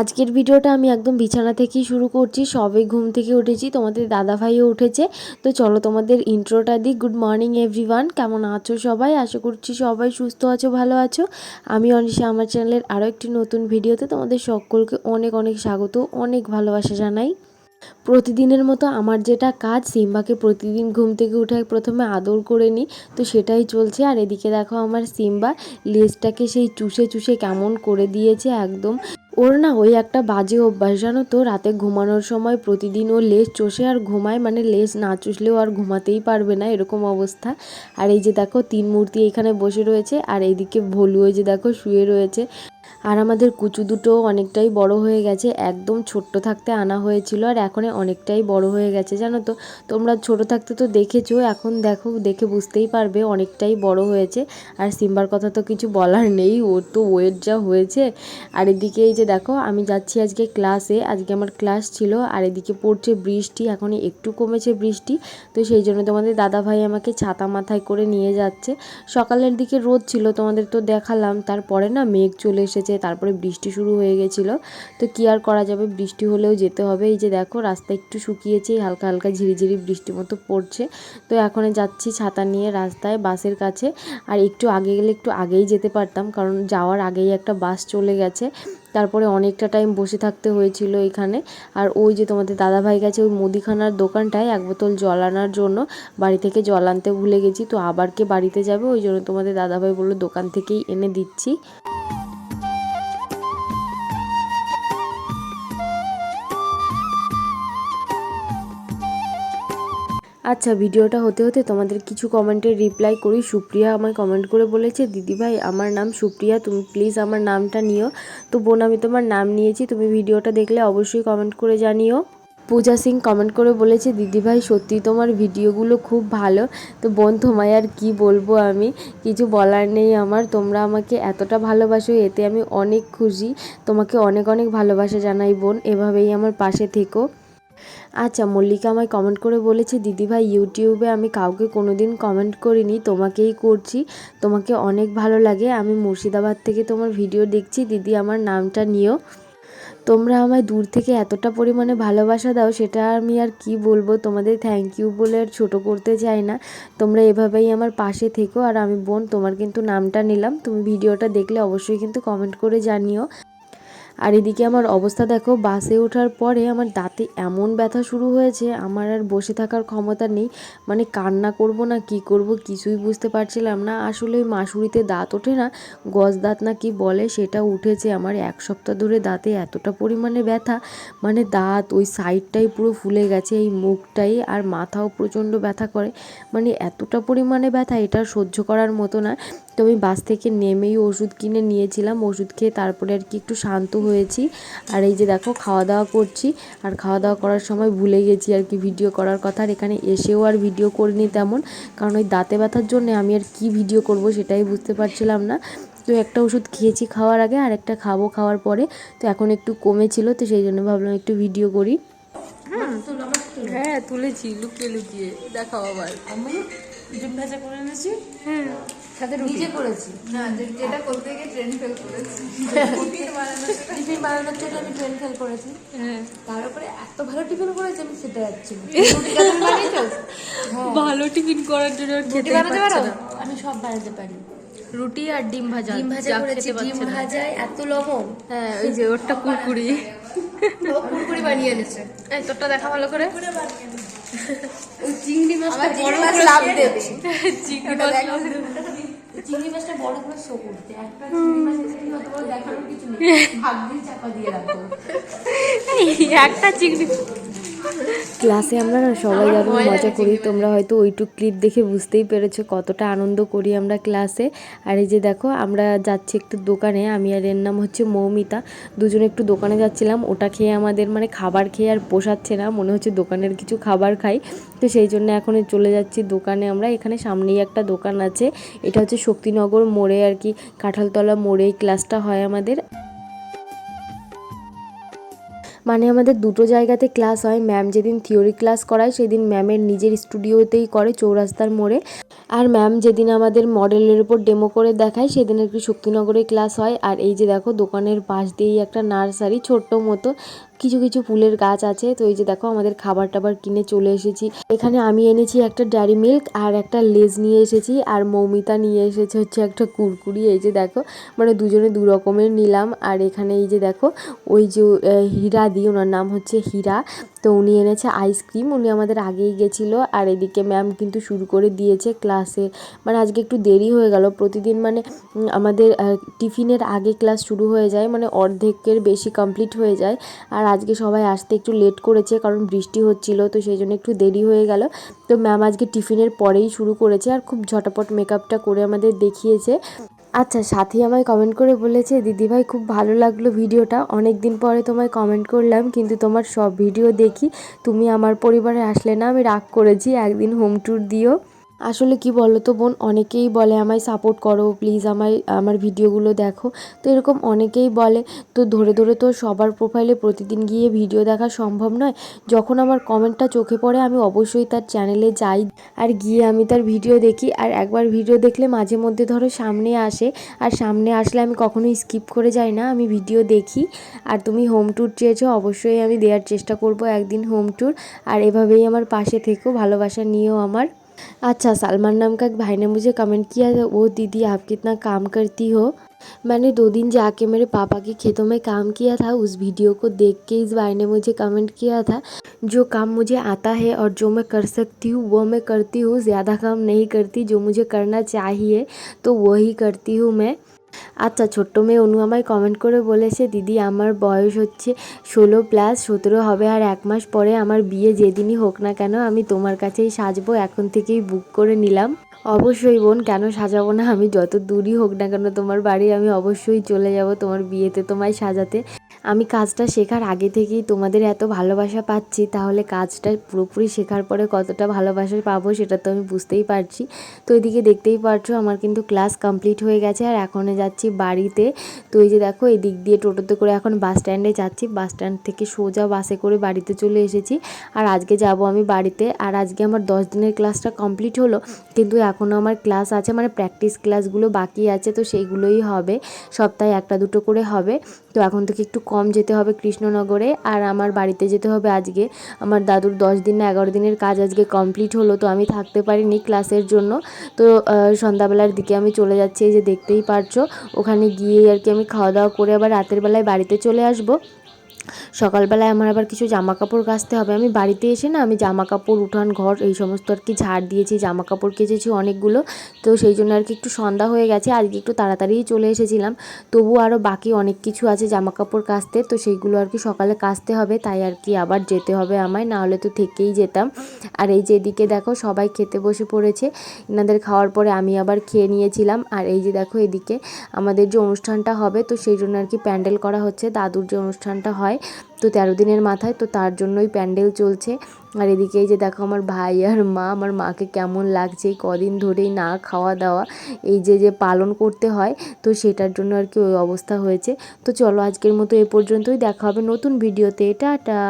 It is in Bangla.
আজকের ভিডিওটা আমি একদম বিছানা থেকেই শুরু করছি, সবে ঘুম থেকে উঠেছি, তোমাদের দাদা ভাইও উঠেছে। তো চলো তোমাদের ইন্ট্রোটা দিই। গুড মর্নিং এভরিওয়ান কেমন আছো সবাই? আশা করছি সবাই সুস্থ আছো, ভালো আছো। আমি অনিশা, আমার চ্যানেলের আরও একটি নতুন ভিডিওতে তোমাদের সকলকে অনেক অনেক স্বাগত, অনেক ভালোবাসা জানাই। প্রতিদিনের মতো আমার যেটা কাজ, সিম্বাকে প্রতিদিন ঘুম থেকে উঠে প্রথমে আদর করে নিই। তো সেটাই চলছে। আর এদিকে দেখো আমার সিম্বা লেজটাকে সেই চুষে চুষে কেমন করে দিয়েছে একদম। ওর না ওই একটা বাজে অভ্যাস, জানো তো? রাতে ঘুমানোর সময় প্রতিদিন ও লেজ চষে আর ঘুমায় মানে লেজ না চুষলেও আর ঘুমাতেই পারবে না এরকম অবস্থা। আর এই যে দেখো, তিন মূর্তি এখানে বসে রয়েছে। আর এইদিকে ভলু ওই যে দেখো শুয়ে রয়েছে। আর আমাদের কুচু দুটো অনেকটাই বড় হয়ে গেছে। একদম ছোট্ট থাকতে আনা হয়েছিল আর এখন অনেকটাই বড় হয়ে গেছে, জানো তো? তোমরা ছোট থাকতে তো দেখেছ, এখন দেখো, দেখে বুঝতেই পারবে অনেকটাই বড় হয়েছে। আর সিম্বার কথা তো কিছু বলার নেই ওর তো ওয়েট যা হয়েছে। আর এদিকে এই যে দেখো, আমি যাচ্ছি আজকে ক্লাসে আজকে আমার ক্লাস ছিল, আর এদিকে পড়ছে বৃষ্টি, এখন একটু কমেছে বৃষ্টি। তো সেই জন্য তোমাদের দাদা ভাই আমাকে ছাতা মাথায় করে নিয়ে যাচ্ছে। সকালের দিকে রোদ ছিল তোমাদের তো দেখালাম, তারপরে না মেঘ চলে এসেছে, তারপরে বৃষ্টি শুরু হয়ে গেছিল। তো কি আর করা যাবে? বৃষ্টি হলেও যেতে হবে। এই যে দেখো, রাস্তা একটু শুকিয়েছে, হালকা হালকা ঝিরিঝিরি বৃষ্টি মতো পড়ছে। তো এখন যাচ্ছি ছাতা নিয়ে রাস্তায়, বাসের কাছে। আর একটু আগে গেলে একটু আগেই যেতে পারতাম, কারণ যাওয়ার আগেই একটা বাস চলে গেছে। তারপরে অনেকটা টাইম বসে থাকতে হয়েছিল এখানে। আর ওই যে তোমাদের দাদাভাই গেছে ওই মুদিখানার দোকানটায় এক বোতল জল আনার জন্য বাড়ি থেকে জল আনতে ভুলে গেছি। তো আবার কে বাড়িতে যাবে? ওই জন্য তোমাদের দাদাভাই বলল, দোকান থেকেই এনে দিচ্ছি। আচ্ছা ভিডিওটা হতে হতে তোমাদের কিছু কমেন্টের রিপ্লাই করি। সুপ্রিয়া আমায় কমেন্ট করে বলেছে, দিদিভাই, আমার নাম সুপ্রিয়া, তুমি প্লিজ আমার নামটা নিও। তো বোন, আমি তোমার নাম নিয়েছি, তুমি ভিডিওটা দেখলে অবশ্যই কমেন্ট করে জানিও। পূজা সিং কমেন্ট করে বলেছে, দিদিভাই সত্যি তোমার ভিডিওগুলো খুব ভালো। তো বোন, তোমায় আর কি বলব আমি? কিছু বলার নেই আমার। তোমরা আমাকে এতটা ভালোবাসো, এতে আমি অনেক খুশি। তোমাকে অনেক অনেক ভালোবাসা জানাই বোন। এভাবেই আমার পাশে থেকো। আচ্ছা মল্লিকা আমায় কমেন্ট করে বলেছে দিদিভাই ইউটিউবে আমি কাউকে কোনো দিন কমেন্ট করিনি, তোমাকেই করছি, তোমাকে অনেক ভালো লাগে, আমি মুর্শিদাবাদ থেকে তোমার ভিডিও দেখছি, দিদি আমার নামটা নিও। তোমরা আমায় দূর থেকে এতটা পরিমাণে ভালোবাসা দাও, সেটা আমি আর কি বলব? তোমাদের থ্যাংক ইউ বলে আর ছোটো করতে চাই না। তোমরা এভাবেই আমার পাশে থেকো, আর আমি বোন, তোমার কিন্তু নামটা নিলাম, তুমি ভিডিওটা দেখলে অবশ্যই কিন্তু কমেন্ট করে জানিও। আর এদিকে আমার অবস্থা দেখো, বাসে ওঠার পরে আমার দাঁতে এমন ব্যথা শুরু হয়েছে, আমার আর বসে থাকার ক্ষমতা নেই। মানে কান্না করব না, কি করব কিছুই বুঝতে পারছিলাম না। আসলে ওই মাসুরিতে দাঁত ওঠে না, গজ দাঁত না কি বলে, সেটা উঠেছে আমার এক সপ্তাহ ধরে দাঁতে এতটা পরিমাণে ব্যথা। মানে দাঁত ওই সাইডটাই পুরো ফুলে গেছে, এই মুখটাই আর মাথাও প্রচণ্ড ব্যথা করে। মানে এতটা পরিমাণে ব্যথা, এটা সহ্য করার মতো না। তো আমি বাস থেকে নেমেই ওষুধ কিনে নিয়েছিলাম। ওষুধ খেয়ে তারপরে আর কি একটু শান্ত হয়েছি। আর এই যে দেখো খাওয়া দাওয়া করছি। আর খাওয়া দাওয়া করার সময় ভুলে গেছি আর কি ভিডিও করার কথা। আর এখানে এসেও আর ভিডিও করিনি তেমন। কারণ ওই দাঁতে ব্যথার জন্য আমি আর কি ভিডিও করব সেটাই বুঝতে পারছিলাম না। তো একটা ওষুধ খেয়েছি খাওয়ার আগে আর একটা খাব খাওয়ার পরে। তো এখন একটু কমেছিল তো সেই জন্য ভাবলাম একটু ভিডিও করি। হ্যাঁ তুলেছি লুকিয়ে লুকিয়ে। দেখাও আবার। আমি ডিম ভাজা করে এনেছি? হ্যাঁ। সাথে নিজে করেছি। না যেটা করতে গিয়ে ট্রেন ফেল করেছি। টিফিন বানানোর টিফিন বানানোর জন্য আমি ট্রেন ফেল করেছি। হ্যাঁ। তার উপরে এত ভালো টিফিন করেছি আমি সেটা যাচ্ছি। রুটি হ্যাঁ। ভালো টিফিন করার জন্য আর খেতে বানাতে পারো? না। আমি সব বানাতে পারি। রুটি আর ডিম ভাজা ডিম ভাজা করেছি ডিম ভাজায় এত লবণ। হ্যাঁ ওই যে ওরটা কুরকুরি। ও কুরকুরি বানিয়ে এনেছে। এই তোরটা দেখা ভালো করে। চিংড়ি মাছটা আবার বড় চিংড়ি মাছ লাভ দেবে। দেবে চিংড়ি মাছ চিংড়ি মাছটা বড় করে শো করতে। একটা চিংড়ি মাছ অত বড় দেখানোর কিছু নেই। ভাগ দিয়ে চাপা দিয়ে রাখব। একটা চিংড়ি ক্লাসে আমরা না সবাই দারুণ মজা করি। তোমরা হয়তো ওইটুক ক্লিপ দেখে বুঝতেই পেরেছ কতটা আনন্দ করি আমরা ক্লাসে আর এই যে দেখো আমরা যাচ্ছি একটু দোকানে আমি আর এর নাম হচ্ছে মৌমিতা। দুজনে একটু দোকানে যাচ্ছিলাম ওটা খেয়ে আমাদের মানে খাবার খেয়ে আর পোষাচ্ছে না মনে হচ্ছে দোকানের কিছু খাবার খাই। তো সেই জন্য এখন চলে যাচ্ছি দোকানে আমরা এখানে সামনেই একটা দোকান আছে এটা হচ্ছে শক্তিনগর মোড়ে আর কি কাঁঠালতলা মোড়ে এই ক্লাসটা হয় আমাদের। মানে আমাদের দুটো জায়গাতে ক্লাস হয়। ম্যাম যেদিন থিওরি ক্লাস করায়, সেদিন ম্যামের নিজের স্টুডিওতেই করে, চৌরাস্তার মোড়ে। আর ম্যাম যেদিন আমাদের মডেলের উপর ডেমো করে দেখায়, সেদিন একটু শক্তিনগরে ক্লাস হয়। আর এই যে দেখো, দোকানের পাশ দিয়েই একটা নার্সারি, ছোট্ট মতো। কিছু কিছু ফুলের গাছ আছে। তো এই যে দেখো আমাদের খাবার টাবার কিনে চলে এসেছি। এখানে আমি এনেছি একটা ডেয়ারি মিল্ক আর একটা লেজ নিয়ে এসেছি আর মৌমিতা নিয়ে এসেছে হচ্ছে একটা কুরকুরি। এই যে দেখো মানে দুজনে দু রকমের নিলাম। আর এখানে এই যে দেখো, ওই যে হীরা দি ওনার নাম হচ্ছে হীরা। তো উনি এনেছে আইসক্রিম উনি আমাদের আগেই গেছিল। আর এদিকে ম্যাম কিন্তু শুরু করে দিয়েছে ক্লাসে মানে আজকে একটু দেরি হয়ে গেল। প্রতিদিন মানে আমাদের টিফিনের আগে ক্লাস শুরু হয়ে যায়। মানে অর্ধেকের বেশি কমপ্লিট হয়ে যায়। আর আজকে সবাই আসতে একটু লেট করেছে কারণ বৃষ্টি হচ্ছিল, তো সেই জন্য একটু দেরি হয়ে গেল। তো ম্যাম আজকে টিফিনের পরেই শুরু করেছে আর খুব ঝটাপট মেকআপটা করে আমাদের দেখিয়েছে। আচ্ছা সাথী আমায় কমেন্ট করে বলেছে, দিদিভাই, খুব ভালো লাগল ভিডিওটা। অনেক দিন পরে তোমায় কমেন্ট করলাম, কিন্তু তোমার সব ভিডিও দেখি। তুমি আমার পরিবারে আসলে না, আমি রাগ করেছি। একদিন হোম ট্যুর দিও। আসলে কি বলো তো বোন, অনেকেই বলে আমায় সাপোর্ট করো প্লিজ আমায়, আমার ভিডিওগুলো দেখো। তো এরকম অনেকেই বলে, তো ধরে ধরে তো সবার প্রোফাইলে প্রতিদিন গিয়ে ভিডিও দেখা সম্ভব নয়। যখন আমার কমেন্টটা চোখে পড়ে, আমি অবশ্যই তার চ্যানেলে যাই আর গিয়ে আমি তার ভিডিও দেখি। আর একবার ভিডিও দেখলে মাঝে মধ্যে ধরো সামনে আসে, আর সামনে আসলে আমি কখনোই স্কিপ করে যাই না, আমি ভিডিও দেখি। আর তুমি হোম ট্যুর চেয়েছো, অবশ্যই আমি দেওয়ার চেষ্টা করব একদিন হোম ট্যুর আর এভাবেই আমার পাশে থেকেও ভালোবাসা নিয়েও আমার। अच्छा सलमान नाम का एक भाई ने मुझे कमेंट किया था, वो दीदी आप कितना काम करती हो? मैंने दो दिन जाके मेरे पापा के खेतों में काम किया था, उस वीडियो को देख के इस भाई ने मुझे कमेंट किया था, जो काम मुझे आता है और जो मैं कर सकती हूँ, वो मैं करती हूँ, ज़्यादा काम नहीं करती, जो मुझे करना चाहिए तो वही करती हूँ मैं। আচ্ছা ছোট্ট মেয়ে অনু আমায় কমেন্ট করে বলেছে, দিদি, আমার বয়স হচ্ছে ষোলো প্লাস সতেরো হবে আর এক মাস পরে আমার বিয়ে যেদিনই হোক না কেন আমি তোমার কাছেই সাজবো, এখন থেকেই বুক করে নিলাম। অবশ্যই বোন, কেন সাজাবো না? আমি যত দূরই হোক না কেন তোমার বাড়ি আমি অবশ্যই চলে যাব তোমার বিয়েতে তোমায় সাজাতে। আমি কাজটা শেখার আগে থেকেই তোমাদের এত ভালোবাসা পাচ্ছি, তাহলে কাজটা পুরোপুরি শেখার পরে কতটা ভালোবাসা পাবো সেটা তো আমি বুঝতেই পারছি। তো এদিকে দেখতেই পারছ আমার কিন্তু ক্লাস কমপ্লিট হয়ে গেছে আর এখন যাচ্ছি বাড়িতে। তো এই যে দেখো এদিক দিয়ে টোটোতে করে এখন বাস স্ট্যান্ডে যাচ্ছি, বাস স্ট্যান্ড থেকে সোজা বাসে করে বাড়িতে চলে এসেছি। আর আজকে যাব আমি বাড়িতে। আর আজকে আমার দশ দিনের ক্লাসটা কমপ্লিট হলো, কিন্তু এখনও আমার ক্লাস আছে মানে প্র্যাকটিস ক্লাসগুলো বাকি আছে, তো সেইগুলোই হবে। সপ্তাহে একটা দুটো করে হবে। তো এখন থেকে একটু কম যেতে হবে কৃষ্ণনগরে আর আমার বাড়িতে যেতে হবে আজকে। আমার দাদুর দশ দিন না এগারো দিনের কাজ আজকে কমপ্লিট হলো, তো আমি থাকতে পারিনি ক্লাসের জন্য। তো সন্ধ্যাবেলার দিকে আমি চলে যাচ্ছি, এই যে দেখতেই পারছ। ওখানে গিয়ে আর কি আমি খাওয়া দাওয়া করে আবার রাতের বেলায় বাড়িতে চলে আসব। সকালবেলায় আমার আবার কিছু জামা কাপড় কাচতে হবে। আমি বাড়িতে এসে না আমি জামা কাপড় উঠান, ঘর এই সমস্ত আর কি ঝাড় দিয়েছি জামা কাপড় কেচেছি অনেকগুলো। তো সেই জন্য আর কি একটু সন্ধ্যা হয়ে গেছে, আজকে একটু তাড়াতাড়িই চলে এসেছিলাম। তবু আরও বাকি অনেক কিছু আছে জামা কাপড় কাচতে, তো সেইগুলো আর কি সকালে কাচতে হবে, তাই আর কি আবার যেতে হবে আমায় না হলে তো থেকেই যেতাম। আর এই যে এদিকে দেখো সবাই খেতে বসে পড়েছে, এনাদের খাওয়ার পরে আমি আবার খেয়ে নিয়েছিলাম। আর এই যে দেখো এদিকে আমাদের যে অনুষ্ঠানটা হবে, তো সেই জন্য আর কি প্যান্ডেল করা হচ্ছে, দাদুর যে অনুষ্ঠানটা হয় তো তেরো দিনের মাথায়, তো তার জন্যই প্যান্ডেল চলছে। আর এদিকে এই যে দেখো আমার ভাই আর মা, আমার মাকে কেমন লাগছে, কদিন ধরেই না খাওয়া দাওয়া, এই যে যে পালন করতে হয়, তো সেটার জন্য আর কি ওই অবস্থা হয়েছে। তো চলো আজকের মতো এ পর্যন্তই, দেখা হবে নতুন ভিডিওতে। টাটা!